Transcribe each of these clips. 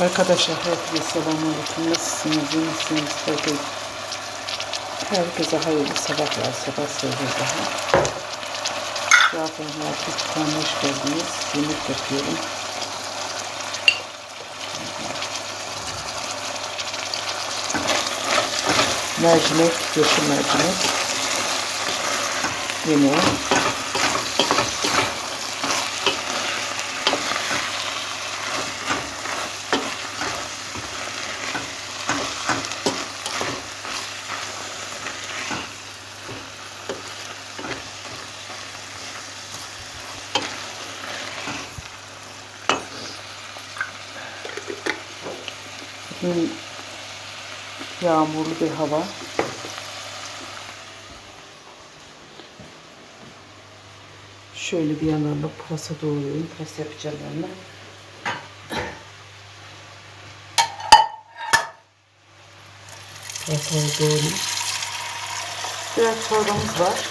Arkadaşlar herkese selamünaleyküm. Nasılsınız? iyi misiniz? Herkes, herkese hayırlı sabahlar. Sabah sevgili daha. Zaten herkes kanı hoş geldiniz. Yemek yapıyorum. Mercimek, yeşil mercimek. Yemeği. Bugün yağmurlu bir hava. Şöyle bir yanlarına pırasa doğrayayım. Pırasa yapacağım yanına. Pırasayı doğrayayım. Biraz çorbamız var.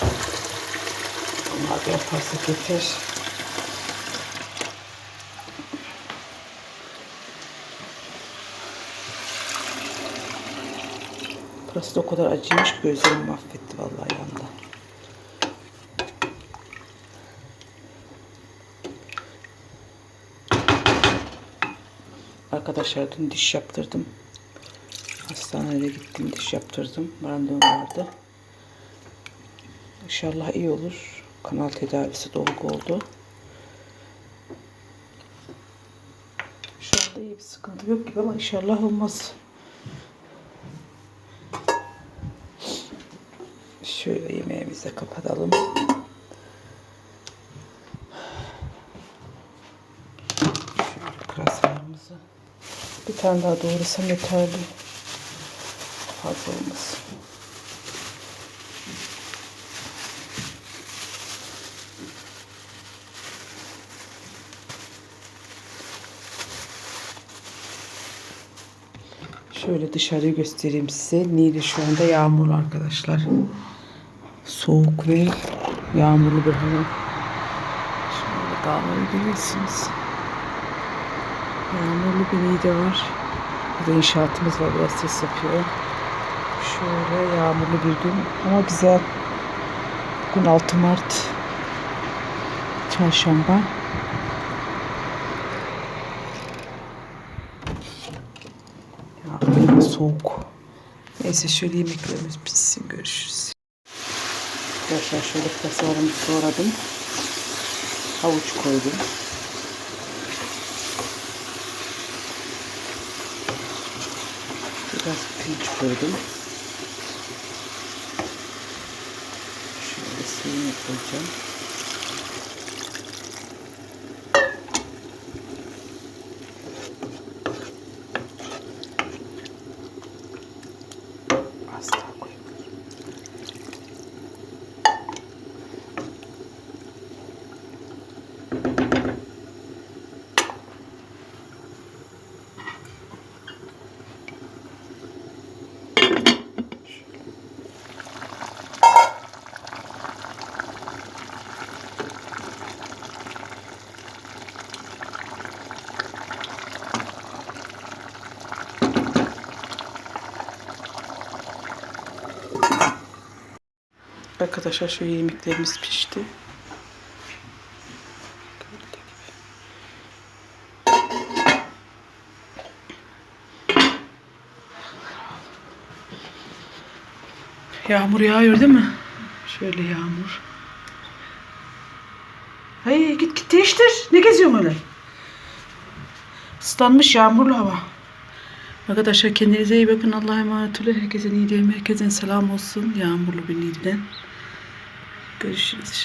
Onlar da yaparsa yeter. Burası da o kadar acıymış gözlerimi mahvetti vallahi yanda. Arkadaşlar dün diş yaptırdım. Hastaneye gittim diş yaptırdım. Randevum vardı. İnşallah iyi olur. Kanal tedavisi dolgu oldu. Şu anda iyi bir sıkıntı yok gibi ama inşallah olmaz. Şöyle yemeğimizi de kapatalım. Şöyle pırasalarımızı. Bir tane daha doğrasam yeterli. Fazla olmasın. Şöyle dışarıyı göstereyim size. Niğde şu anda yağmurlu arkadaşlar. Soğuk ve yağmurlu bir hava. Şöyle dağları görüyorsunuz. Yağmurlu bir Niğde var. Burada inşaatımız var. Biraz ses yapıyor. Şöyle yağmurlu bir gün ama güzel. Bugün 6 Mart. Çarşamba. Ya soğuk. Neyse şöyle yemeklerimiz pişsin görüşürüz. Arkadaşlar şöyle pırasalarımı doğradım. Havuç koydum. Biraz pirinç koydum. Şöyle suyunu koyacağım. Az Arkadaşlar şu yemeklerimiz pişti. Yağmur yağıyor değil mi? Şöyle yağmur. Hey git git değiştir. Ne geziyorsun öyle? Islanmış yağmurlu hava. Arkadaşlar kendinize iyi bakın. Allah'a emanet olun. Herkese iyi Herkesten selam olsun. Yağmurlu bir Niğde'den. Görüşürüz.